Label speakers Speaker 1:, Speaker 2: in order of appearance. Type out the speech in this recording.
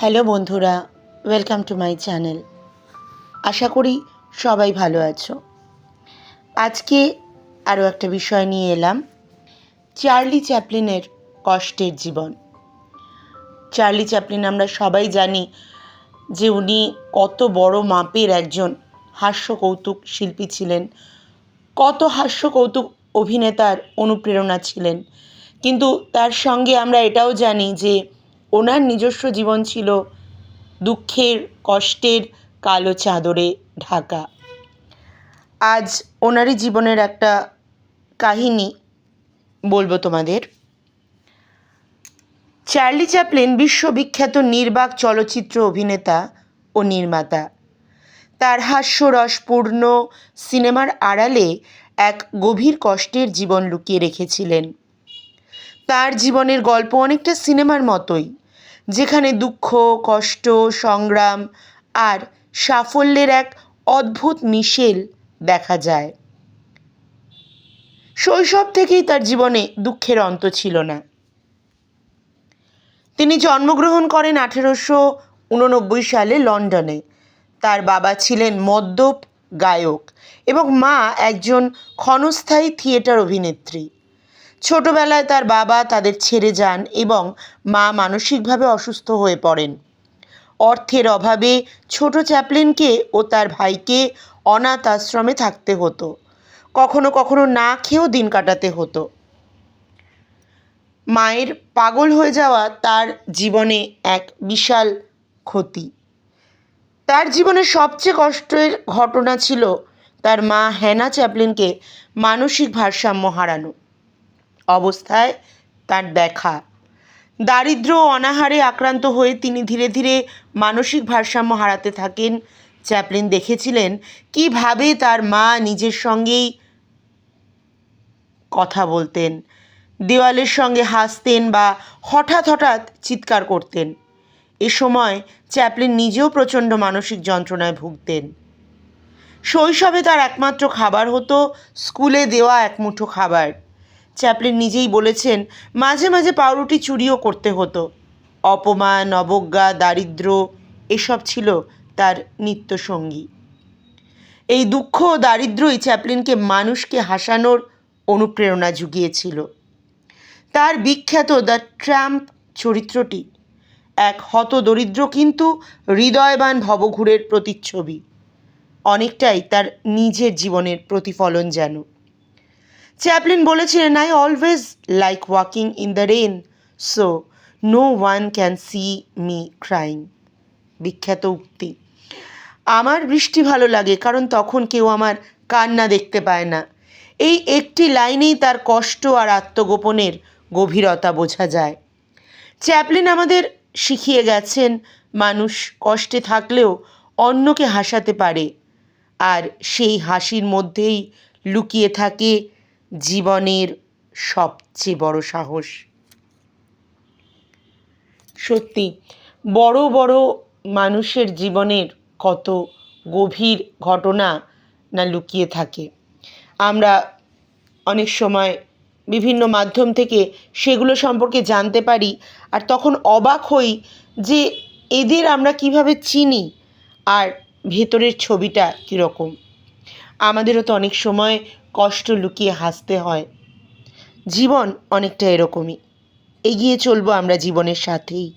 Speaker 1: Hello বন্ধুরা welcome to my channel আশা করি সবাই ভালো আছো। আজকে আরও একটা বিষয় নিয়ে এলাম চার্লি চ্যাপলিনের কষ্টের জীবন। চার্লি চ্যাপলিন আমরা সবাই জানি যে উনি কত বড় মাপের একজন হাস্য কৌতুক শিল্পী ছিলেন, কত হাস্য কৌতুক অভিনেতার অনুপ্রেরণা ছিলেন। কিন্তু তার সঙ্গে আমরা এটাও জানি যে ওনার নিজস্ব জীবন ছিল দুঃখের, কষ্টের কালো চাদরে ঢাকা। আজ ওনারই জীবনের একটা কাহিনী বলব তোমাদের। চার্লি চ্যাপলিন বিশ্ববিখ্যাত নির্বাক চলচ্চিত্র অভিনেতা ও নির্মাতা। তার হাস্যরসপূর্ণ সিনেমার আড়ালে এক গভীর কষ্টের জীবন লুকিয়ে রেখেছিলেন। তার জীবনের গল্প অনেকটা সিনেমার মতোই। যেখানে দুঃখ, কষ্ট, সংগ্রাম আর সাফল্যের এক অদ্ভুত মিশেল দেখা যায়। শৈশব থেকেই তার জীবনে দুঃখের অন্ত ছিল না। তিনি জন্মগ্রহণ করেন আঠেরোশো উননব্বই সালে লন্ডনে। তার বাবা ছিলেন মদ্যপ গায়ক এবং মা একজন ক্ষণস্থায়ী থিয়েটার অভিনেত্রী। ছোটবেলায় তার বাবা তাদের ছেড়ে যান এবং মা মানসিকভাবে অসুস্থ হয়ে পড়েন। অর্থের অভাবে ছোট চ্যাপলিনকে ও তার ভাইকে অনাথ আশ্রমে থাকতে হতো। কখনো কখনো না খেয়েও দিন কাটাতে হতো। মায়ের পাগল হয়ে যাওয়া তার জীবনে এক বিশাল ক্ষতি। তার জীবনে সবচেয়ে কষ্টের ঘটনা ছিল তার মা হ্যানা চ্যাপলিনকে মানসিক ভারসাম্য হারানো। অবস্থায় তার দেখা। দারিদ্র অনাহারে আক্রান্ত হয়ে তিনি ধীরে ধীরে মানসিক ভারসাম্য হারাতে থাকেন। চ্যাপলিন দেখেছিলেন কীভাবে তার মা নিজের সঙ্গেই কথা বলতেন, দেওয়ালের সঙ্গে হাসতেন বা হঠাৎ হঠাৎ চিৎকার করতেন। এ সময় চ্যাপলিন নিজেও প্রচণ্ড মানসিক যন্ত্রণায় ভুগতেন। শৈশবে তার একমাত্র খাবার হতো স্কুলে দেওয়া এক মুঠো খাবার। চ্যাপলিন নিজেই বলেছেন, মাঝে মাঝে পাউরুটি চুরিও করতে হতো। অপমান, অবজ্ঞা, দারিদ্র, এসব ছিল তার নিত্যসঙ্গী। এই দুঃখ ও দারিদ্রই চ্যাপলিনকে মানুষকে হাসানোর অনুপ্রেরণা জুগিয়েছিল। তার বিখ্যাত দ্য ট্রাম্প চরিত্রটি এক হতদরিদ্র কিন্তু হৃদয়বান ভবঘুরের প্রতিচ্ছবি। অনেকটাই তার নিজের জীবনের প্রতিফলন যেন। চ্যাপলিন বলেছিলেন I always like walking in the rain so no one can see me crying বিখ্যাত উক্তি। আমার বৃষ্টি ভালো লাগে, কারণ তখন কেউ আমার কান্না দেখতে পায় না। এই একটি লাইনেই তার কষ্ট আর আত্মগোপনের গভীরতা বোঝা যায়। চ্যাপলিন আমাদের শিখিয়ে গেছেন, মানুষ কষ্টে থাকলেও অন্যকে হাসাতে পারে, আর সেই হাসির মধ্যেই লুকিয়ে থাকে জীবনের সবচেয়ে বড় সাহস। সত্যি, বড় বড় মানুষের জীবনের কত গভীর ঘটনা না লুকিয়ে থাকে। আমরা অনেক সময় বিভিন্ন মাধ্যম থেকে সেগুলো সম্পর্কে জানতে পারি আর তখন অবাক হই যে এদের আমরা কীভাবে চিনি আর ভেতরের ছবিটা কীরকম। আমাদেরও তো অনেক সময় কষ্ট লুকিয়ে হাসতে হয়। জীবন অনেকটা এরকমই। এগিয়ে চলবো আমরা জীবনের সাথেই।